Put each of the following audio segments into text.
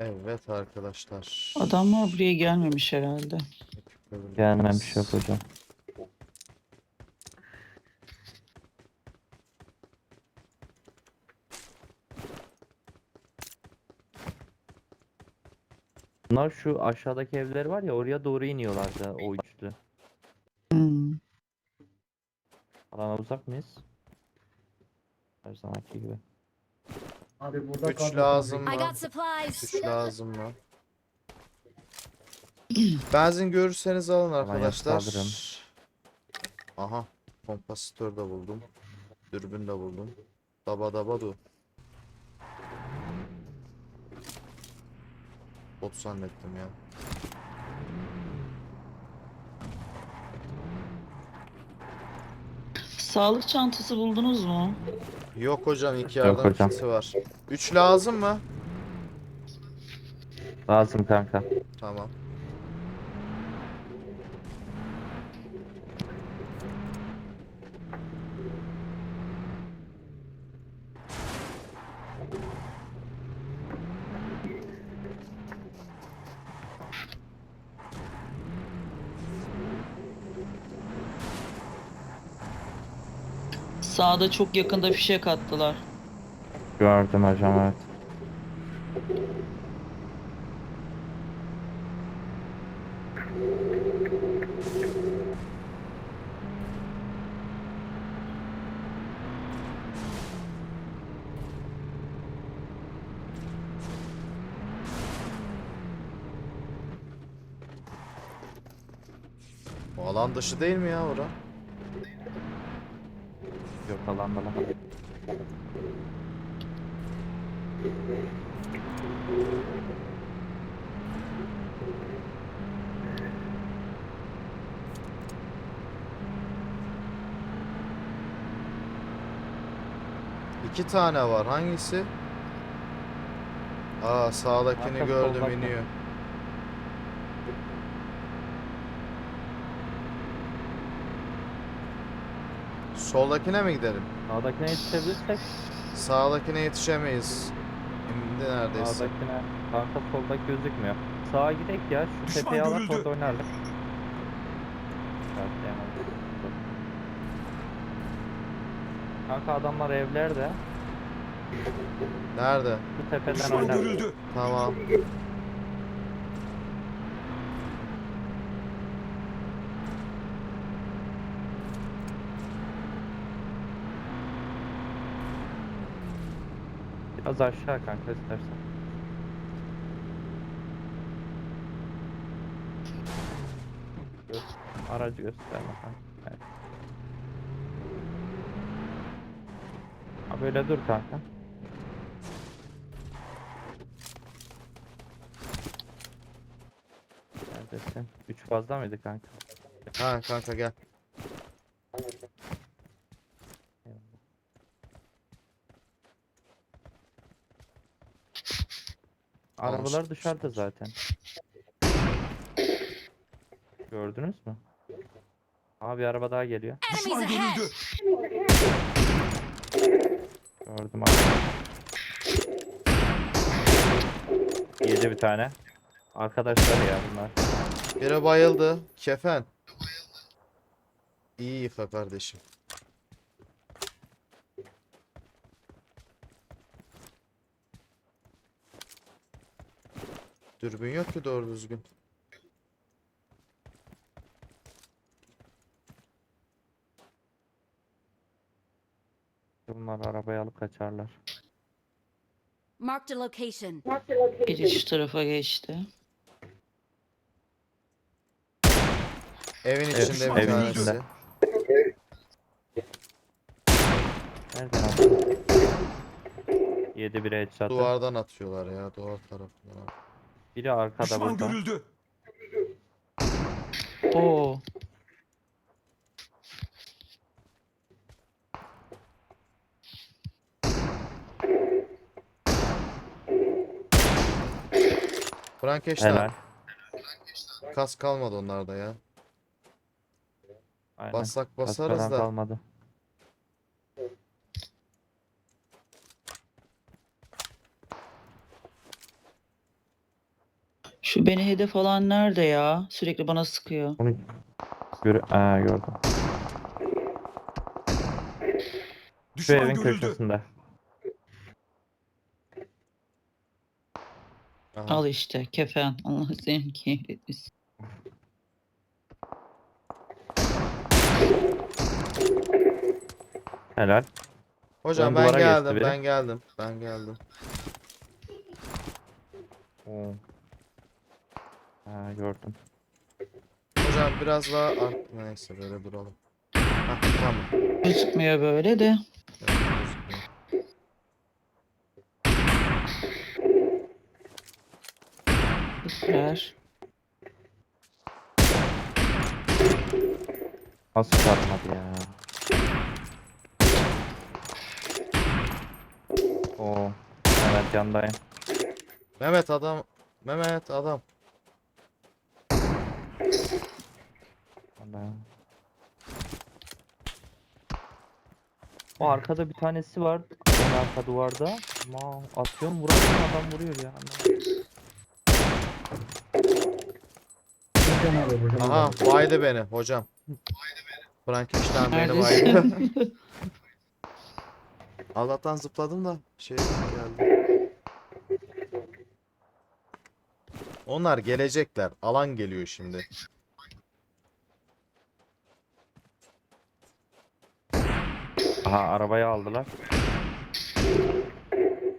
Evet arkadaşlar. Adamlar buraya gelmemiş herhalde. Gelmemiş yok hocam. Bunlar şu aşağıdaki evler var ya oraya doğru iniyorlardı o üçlü. Hmm. Alana uzak mıyız? Her zamanki gibi. Abi burada Üç lazım. I mı? got supplies. Üç lazım mı? Benzin görürseniz alın arkadaşlar. Aha. Kompasitör de buldum. Dürbün de buldum. Daba daba du. Bot zannettim ya. Sağlık çantası buldunuz mu? Yok hocam iki Yok yardım hocam. kiti var. Üç lazım mı? Lazım kanka. Tamam. Sağda çok yakında fişek attılar. Gördüm hocam evet. O alan dışı değil mi ya ora? Yok alanda lan. İki tane var. Hangisi? Aa sağdakini Arka gördüm soldaki. iniyor. Soldakine mi gidelim? Sağdakine yetişebilirsek Sağdakine yetişemeyiz. İndi neredeyse. sağdakine kanka soldaki gözükmüyor. Sağa gidek ya şu tepeye alak orada oynardık. Kanka adamlar evlerde. Nerede? Bu tepeden oynardık. Tamam. Biraz aşağı kanka istersen. Gö aracı gösterme kanka. Evet. Ha böyle dur kanka. Neredesin? 3 fazla mıydı kanka? Ha kanka gel. Arabalar dışarıda zaten. Gördünüz mü? Abi araba daha geliyor. Enemies ahead. Gördüm abi. Yedi bir tane. Arkadaşlar ya bunlar. Biri bayıldı. Kefen. İyi ifa kardeşim. Dürbün yok ki doğru düzgün. Bunlar arabayı alıp kaçarlar. Marked a location. Biri şu tarafa geçti. Evin Evet, içinde bir evin tanesi. içinde. Nereden aldın? Yedi bir headshot'ı. Duvardan atıyorlar ya duvar tarafından. Biri arkada Düşman burada. görüldü. Oo. Frankenstein. Helal. Kas kalmadı onlarda ya. Aynen. Bassak basarız falan da. kalmadı. Şu beni hedef alan nerede ya? Sürekli bana sıkıyor. Onu gör Aa, gördüm. Şu Düşman evin görüldü. köşesinde. Aha. Al işte kefen. Allah seni kahretmesin. Helal. Hocam Ön ben duvara geçti geldim, biri. ben geldim, ben geldim. Oo. Ha, gördüm. Hocam biraz daha art... Neyse böyle duralım. Hah, tamam. Gözükmüyor böyle de. Evet, gözüküyor. Süper. Nasıl çarpmadı ya? Oo. Evet yandayım. Mehmet adam, Mehmet adam. O arkada bir tanesi var. En arka duvarda. Ama atıyorum vuramıyorum adam vuruyor ya. Hocam abi hocam. Aha, baydı beni hocam. Frankenstein beni baydı. Allah'tan zıpladım da şey geldi. Onlar gelecekler. Alan geliyor şimdi. Aha arabayı aldılar.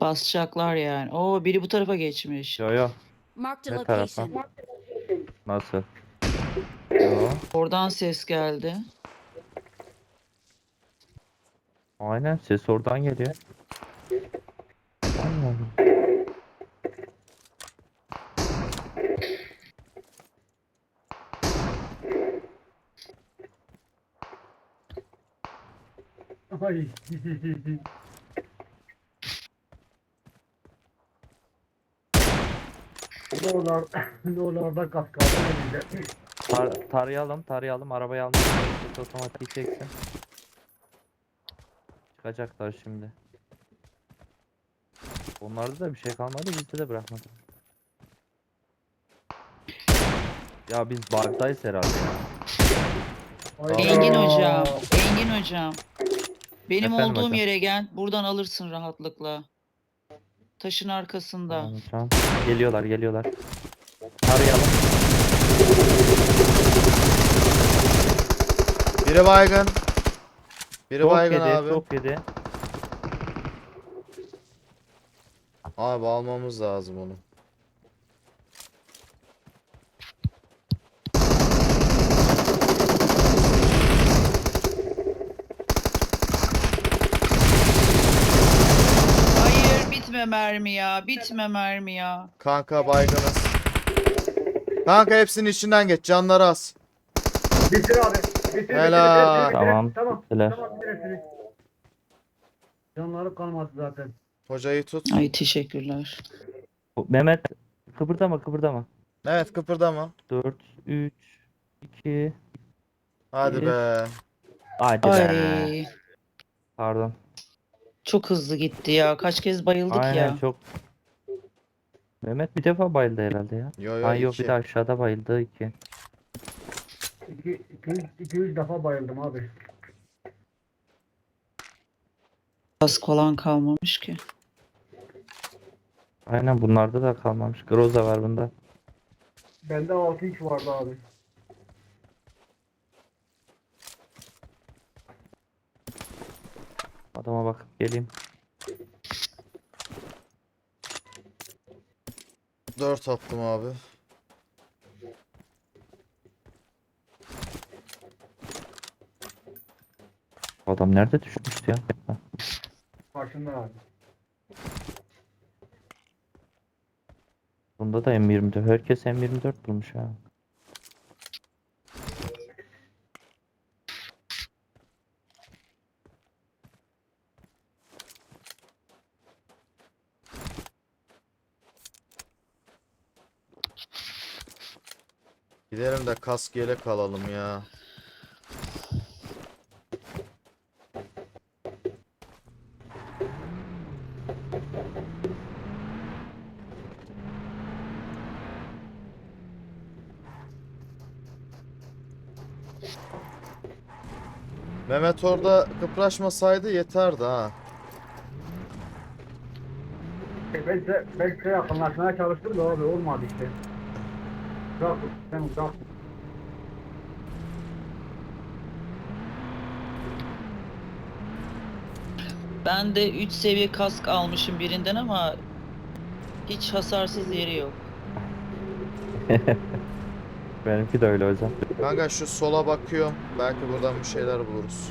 Basacaklar yani. Oo biri bu tarafa geçmiş. Yo yo. Marked a Ne tarafa? location. Nasıl? Yo. Oradan ses geldi. Aynen ses oradan geliyor. Allah Allah. Ay. ne olur, ne olur da kas kaldı elinde. Tar tarayalım, tarayalım. Arabayı almış. Otomatiği çeksin. Çıkacaklar şimdi. Onlarda da bir şey kalmadı, bizde de bırakmadı. Ya biz bug'dayız herhalde ya. Engin hocam. Engin hocam. Benim Efendim olduğum hocam? yere gel. Buradan alırsın rahatlıkla. Taşın arkasında. Tamam, tamam. Geliyorlar, geliyorlar. Tarayalım. Biri baygın. Biri Çok baygın yedi, abi. çok yedi. Abi almamız lazım onu. Hayır bitme mermi ya. Bitme mermi ya. Kanka baygınız. Kanka hepsinin içinden geç. Canları az. Bitir abi. Bitir, bitir, Helal. bitir, bitir, bitir. Tamam, Tamam. bittiler. Tamam bitirsiniz. Canları kalmadı zaten. Hocayı tut. Ay teşekkürler. Bu- Mehmet kıpırdama, kıpırdama. Evet kıpırdama. 4 3 2 Hadi Bir. be. Hadi be. Ay Pardon. Çok hızlı gitti ya. Kaç kez bayıldık Aynen ya. çok. Mehmet bir defa bayıldı herhalde ya. Yo yo Ay yok iki. bir de aşağıda bayıldı iki. İki, iki, üç, iki, üç defa bayıldım abi. Kask falan kalmamış ki. Aynen bunlarda da kalmamış. Groza var bunda. Bende 6 inç vardı abi. Adama bakıp geleyim. Dört attım abi. Adam nerede düşmüştü ya? Karşında abi. Bunda da M24. Herkes M24 bulmuş ha. Gidelim de kask yelek kalalım ya. Mehmet orada kıpraşmasaydı yeterdi ha. E, ben de, ben de yakınlaşmaya çalıştım da abi olmadı işte. Bırak, sen bırak. Ben de 3 seviye kask almışım birinden ama hiç hasarsız yeri yok. Benimki de öyle hocam. Kanka şu sola bakıyorum. Belki buradan bir şeyler buluruz.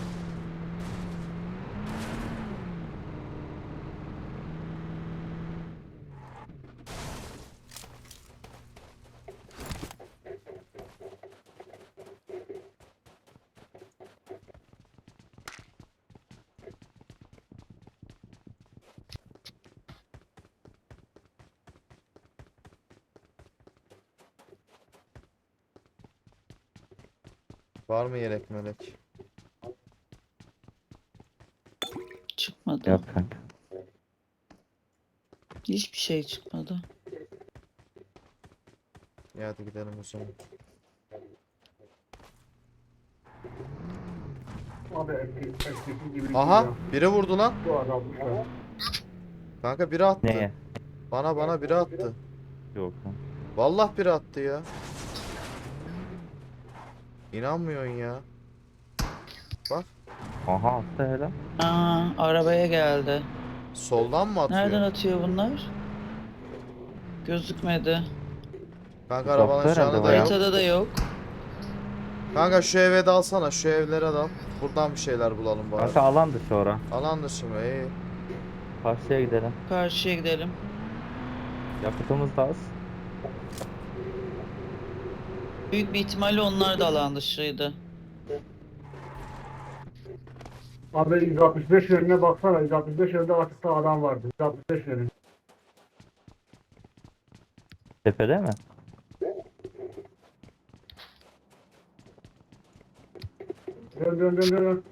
Var mı yelek melek? Çıkmadı. Yok kanka. Hiçbir şey çıkmadı. Ya hadi gidelim o zaman. Abi gibi Aha ya. biri vurdu lan. Bu adam. Kanka biri attı. Neye? Bana bana biri attı. Yok lan. Vallahi biri attı ya. İnanmıyorsun ya. Aha attı hele. Aa, arabaya geldi. Soldan mı atıyor? Nereden atıyor bunlar? Gözükmedi. Kanka arabanın canı herhalde da yok. Haritada da yok. Kanka şu eve de alsana. Şu evlere dal. Buradan bir şeyler bulalım bari. Kanka alan dışı ora. Alan dışı mı? İyi. Karşıya gidelim. Karşıya gidelim. Yakıtımız da az. Büyük bir ihtimalle onlar da alan dışıydı. Abi 165 yönüne baksana. 165 yönünde açıkta adam vardı. 165 yönü. Tepede mi? Dön dön dön dön.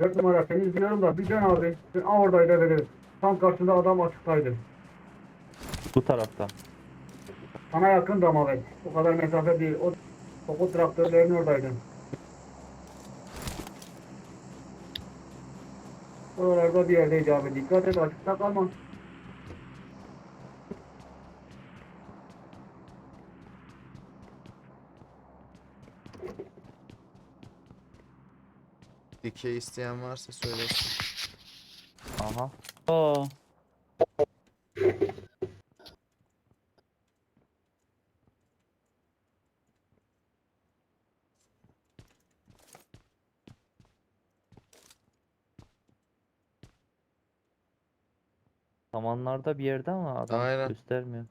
4 numara seni izliyorum da bir dön abi. Sen aa oradaydı evet. Tam karşında adam açıktaydı. Bu tarafta. Sana yakın da ama ben. O kadar mesafe değil. O Koku traktörlerin oradaydı. Oralarda bir yerdeydi abi. Dikkat et açıkta kalma. Dikey isteyen varsa söylesin. Aha. Oo. Samanlarda bir yerde ama adam Aynen. göstermiyor.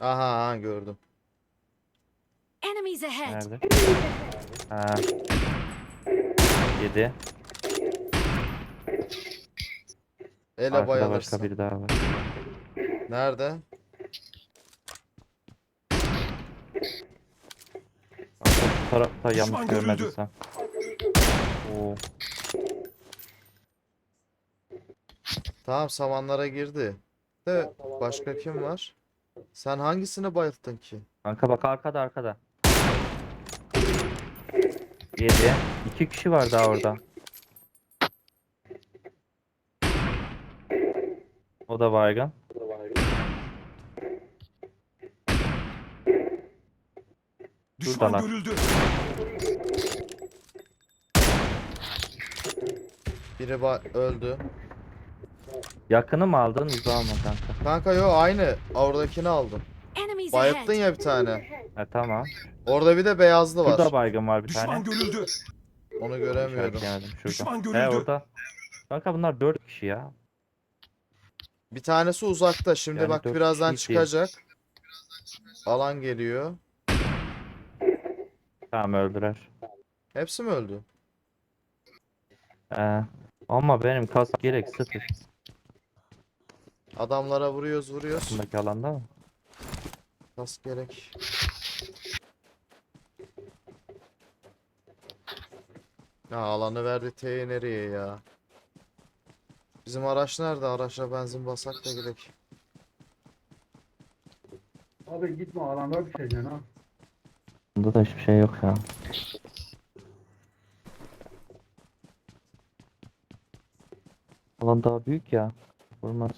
Aha, aha gördüm. Enemies ahead! Nerede? Ha. Yedi. Ele Arkada bayılırsın. başka biri daha var. Nerede? Kanka bu tarafta yanlış görmediysem. Oo. Tamam samanlara girdi. De başka kim var? Sen hangisini bayılttın ki? Kanka bak arkada arkada. Yedi. İki kişi var daha orada. O da baygın. Düşman Şuradalar. görüldü. Biri ba- öldü. Yakını mı aldın uzağı mı kanka? Kanka yo aynı. Oradakini aldım. Enemies Bayılttın ahead! ya bir tane. Ha tamam. Orada bir de beyazlı Şurada var. baygın var bir Düşman tane. görüldü. Onu göremiyorum. İşaretleyemedim şurada. Düşman He görüldü. orada. Kanka bunlar dört kişi ya. Bir tanesi uzakta. Şimdi Yani bak dört birazdan kişi değil. çıkacak. Alan geliyor. Tamam öldürer. Hepsi mi öldü? Ee, ama benim kask gerek sıfır. Adamlara vuruyoruz vuruyoruz. Bundaki alanda mı? Kas gerek. Ya alanı verdi T'ye nereye ya? Bizim araç nerede? Araçla benzin basak da gidelim. Abi gitme alanda düşeceksin ha. Bunda da hiçbir şey yok ya. Alan daha büyük ya. Vurmaz.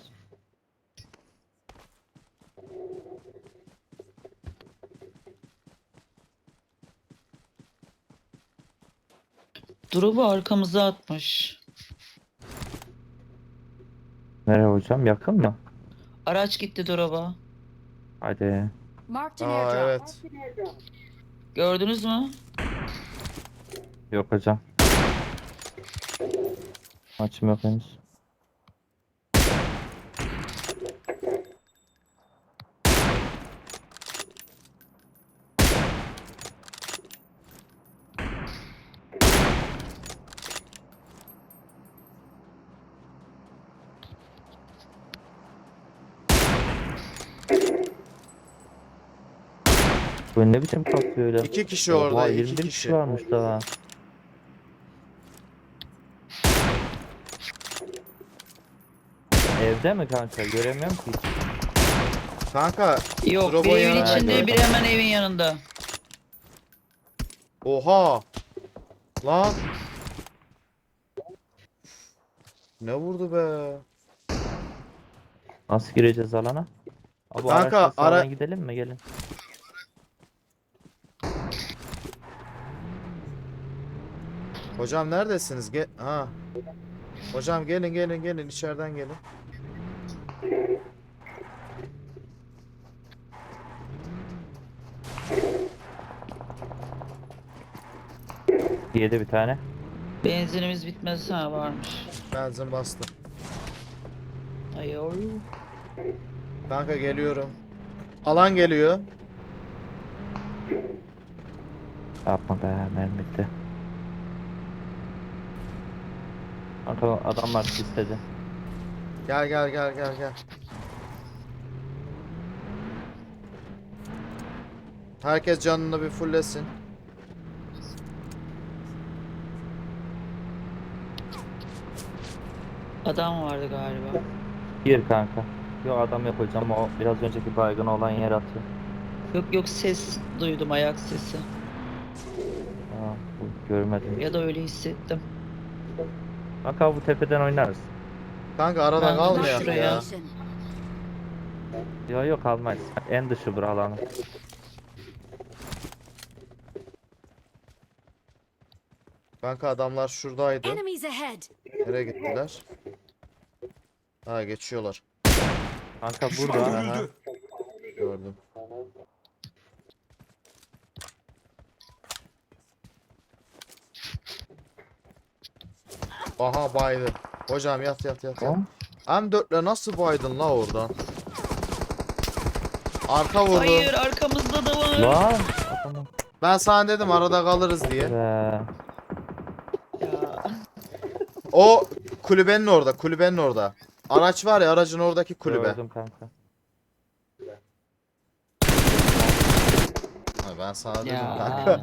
Drop'u arkamıza atmış. Nereye hocam? Yakın mı? Araç gitti drop'a. Hadi. Marked an Aa airdrop. evet. Gördünüz mü? Yok hocam. Maçım yok henüz. Bu ne biçim kasıyor öyle? İki kişi orada, Oha, iki 21 kişi. kişi varmış daha. Evde mi kanka? Göremiyorum ki. hiç. Kanka Yok bir evin yana- içinde bir hemen evin yanında. oha. Lan. Ne vurdu be? Nasıl gireceğiz alana? Abi Kanka, ara- gidelim mi? Gelin. Hocam neredesiniz? Gel ha. Hocam gelin gelin gelin içeriden gelin. Yedi bir tane. Benzinimiz bitmez ha varmış. Benzin bastım. Ayo. Kanka geliyorum. Alan geliyor. Yapma be mermi bitti. Kanka adamlar istedi. Gel gel gel gel gel. Herkes canını bir fulllesin. Adam vardı galiba. Gir kanka. Yok adam yok hocam o biraz önceki baygın olan yer atıyor. Yok yok ses duydum ayak sesi. Aa, görmedim. Ya da öyle hissettim. Kanka bu tepeden oynarız. Kanka arada Ben de kalmayak Marked a şuraya. ya. location. Yok yok almayız. En dışı bura alanı. Kanka adamlar şuradaydı. Enemies ahead. Nereye gittiler? Ha geçiyorlar. Kanka burada. görüldü. Gördüm. Aha baydı. Hocam yat yat yat yat. Tamam. M4'le nasıl baydın la oradan? Arka vurdu. Hayır arkamızda da var. Lan. Adamı. Ben sana dedim arada kalırız diye. Be. O kulübenin orada, kulübenin orada. Araç var ya aracın oradaki kulübe. Gördüm kanka. Ha, ben sana dedim Ya. kanka.